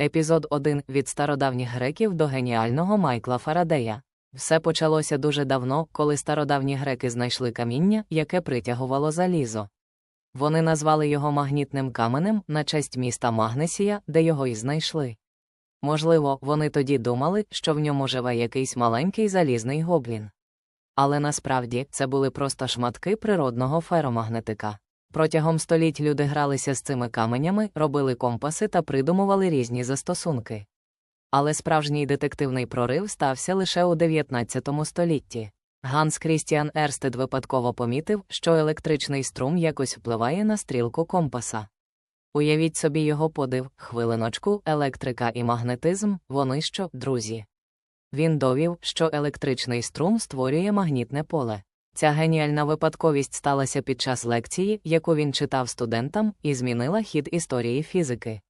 Епізод 1 від стародавніх греків до геніального Майкла Фарадея. Все почалося дуже давно, коли стародавні греки знайшли каміння, яке притягувало залізо. Вони назвали його магнітним каменем на честь міста Магнесія, де його й знайшли. Можливо, вони тоді думали, що в ньому живе якийсь маленький залізний гоблін. Але насправді це були просто шматки природного феромагнетика. Протягом століть люди гралися з цими каменями, робили компаси та придумували різні застосунки. Але справжній детективний прорив стався лише у 19 столітті. Ганс Крістіан Ерстед випадково помітив, що електричний струм якось впливає на стрілку компаса. Уявіть собі його подив, хвилиночку, електрика і магнетизм, вони що, друзі. Він довів, що електричний струм створює магнітне поле. Ця геніальна випадковість сталася під час лекції, яку він читав студентам, і змінила хід історії фізики.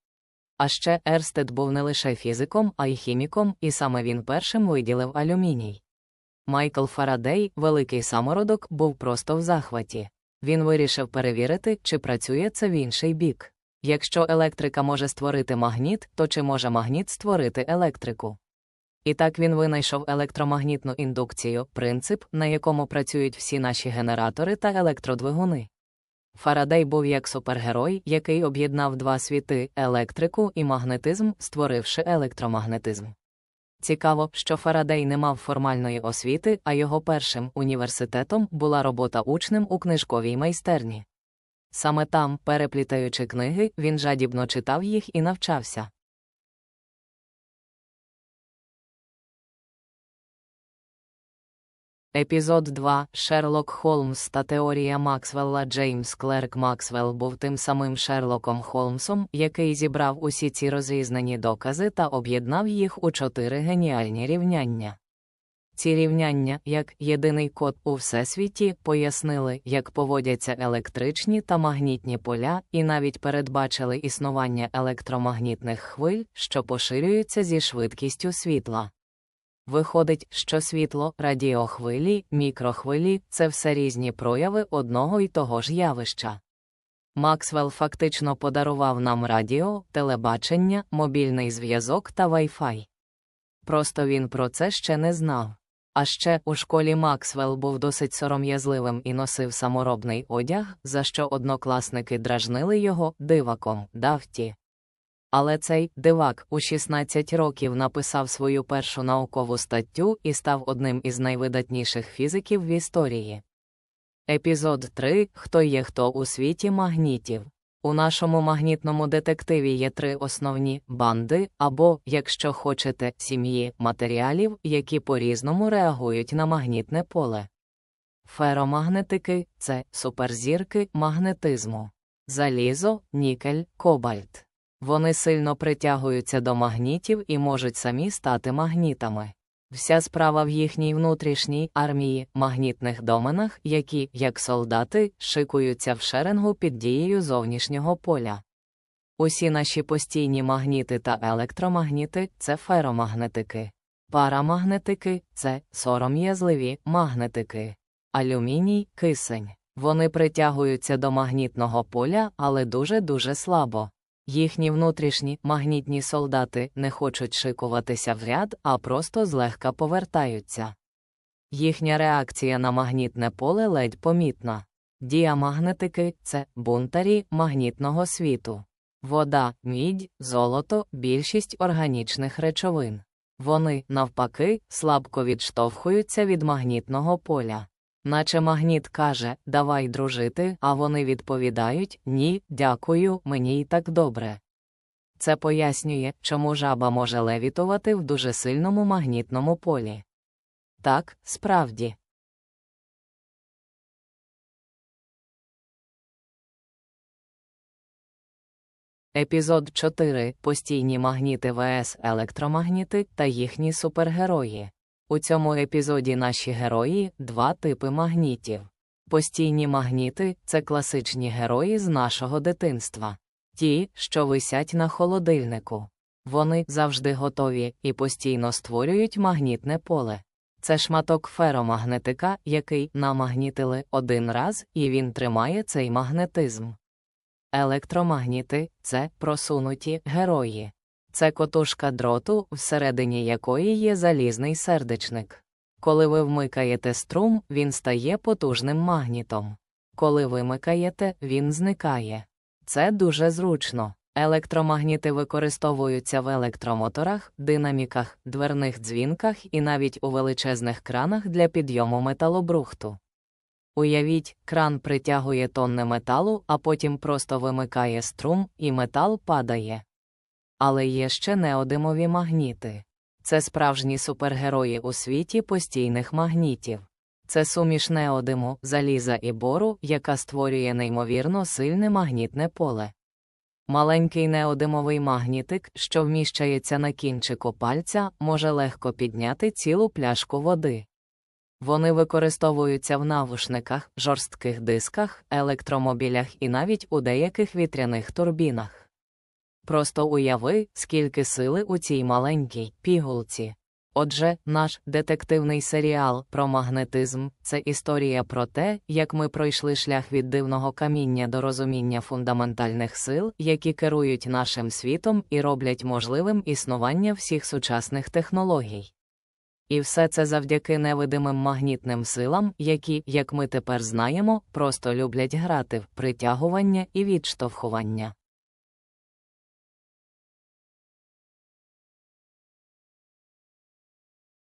А ще Ерстед був не лише фізиком, а й хіміком, і саме він першим виділив алюміній. Майкл Фарадей, великий самородок, був просто в захваті. Він вирішив перевірити, чи працює це в інший бік. Якщо електрика може створити магніт, то чи може магніт створити електрику? І так він винайшов електромагнітну індукцію, принцип, на якому працюють всі наші генератори та електродвигуни. Фарадей був як супергерой, який об'єднав два світи електрику і магнетизм, створивши електромагнетизм. Цікаво, що Фарадей не мав формальної освіти, а його першим університетом була робота учнем у книжковій майстерні. Саме там, переплітаючи книги, він жадібно читав їх і навчався. Епізод 2 Шерлок Холмс та теорія Максвелла Джеймс Клерк Максвелл був тим самим Шерлоком Холмсом, який зібрав усі ці розрізнені докази та об'єднав їх у чотири геніальні рівняння. Ці рівняння, як єдиний код у всесвіті, пояснили, як поводяться електричні та магнітні поля, і навіть передбачили існування електромагнітних хвиль, що поширюються зі швидкістю світла. Виходить, що світло, радіохвилі, мікрохвилі це все різні прояви одного й того ж явища. Максвелл фактично подарував нам радіо, телебачення, мобільний зв'язок та Wi-Fi. Просто він про це ще не знав. А ще у школі Максвелл був досить сором'язливим і носив саморобний одяг, за що однокласники дражнили його диваком Дафті. Але цей дивак у 16 років написав свою першу наукову статтю і став одним із найвидатніших фізиків в історії. Епізод 3 Хто є хто у світі магнітів. У нашому магнітному детективі є три основні банди, або, якщо хочете, сім'ї матеріалів, які по-різному реагують на магнітне поле. Феромагнетики це суперзірки магнетизму, залізо, нікель, кобальт. Вони сильно притягуються до магнітів і можуть самі стати магнітами. Вся справа в їхній внутрішній армії магнітних доменах, які, як солдати, шикуються в шеренгу під дією зовнішнього поля. Усі наші постійні магніти та електромагніти це феромагнетики. Парамагнетики це сором'язливі магнетики. Алюміній кисень. Вони притягуються до магнітного поля, але дуже дуже слабо. Їхні внутрішні магнітні солдати не хочуть шикуватися в ряд, а просто злегка повертаються. Їхня реакція на магнітне поле ледь помітна. Діамагнетики це бунтарі магнітного світу. Вода, мідь, золото, більшість органічних речовин. Вони, навпаки, слабко відштовхуються від магнітного поля. Наче магніт каже Давай дружити, а вони відповідають Ні, дякую, мені й так добре. Це пояснює, чому жаба може левітувати в дуже сильному магнітному полі. Так, справді. Епізод 4 Постійні магніти ВС електромагніти та їхні супергерої. У цьому епізоді наші герої два типи магнітів. Постійні магніти це класичні герої з нашого дитинства, ті, що висять на холодильнику. Вони завжди готові і постійно створюють магнітне поле. Це шматок феромагнетика, який намагнітили один раз, і він тримає цей магнетизм. Електромагніти це просунуті герої. Це котушка дроту, всередині якої є залізний сердечник. Коли ви вмикаєте струм, він стає потужним магнітом. Коли вимикаєте, він зникає. Це дуже зручно. Електромагніти використовуються в електромоторах, динаміках, дверних дзвінках і навіть у величезних кранах для підйому металобрухту. Уявіть, кран притягує тонни металу, а потім просто вимикає струм, і метал падає. Але є ще неодимові магніти. Це справжні супергерої у світі постійних магнітів. Це суміш неодиму, заліза і бору, яка створює неймовірно сильне магнітне поле. Маленький неодимовий магнітик, що вміщається на кінчику пальця, може легко підняти цілу пляшку води. Вони використовуються в навушниках, жорстких дисках, електромобілях і навіть у деяких вітряних турбінах. Просто уяви, скільки сили у цій маленькій пігулці. Отже, наш детективний серіал про магнетизм це історія про те, як ми пройшли шлях від дивного каміння до розуміння фундаментальних сил, які керують нашим світом і роблять можливим існування всіх сучасних технологій. І все це завдяки невидимим магнітним силам, які, як ми тепер знаємо, просто люблять грати в притягування і відштовхування.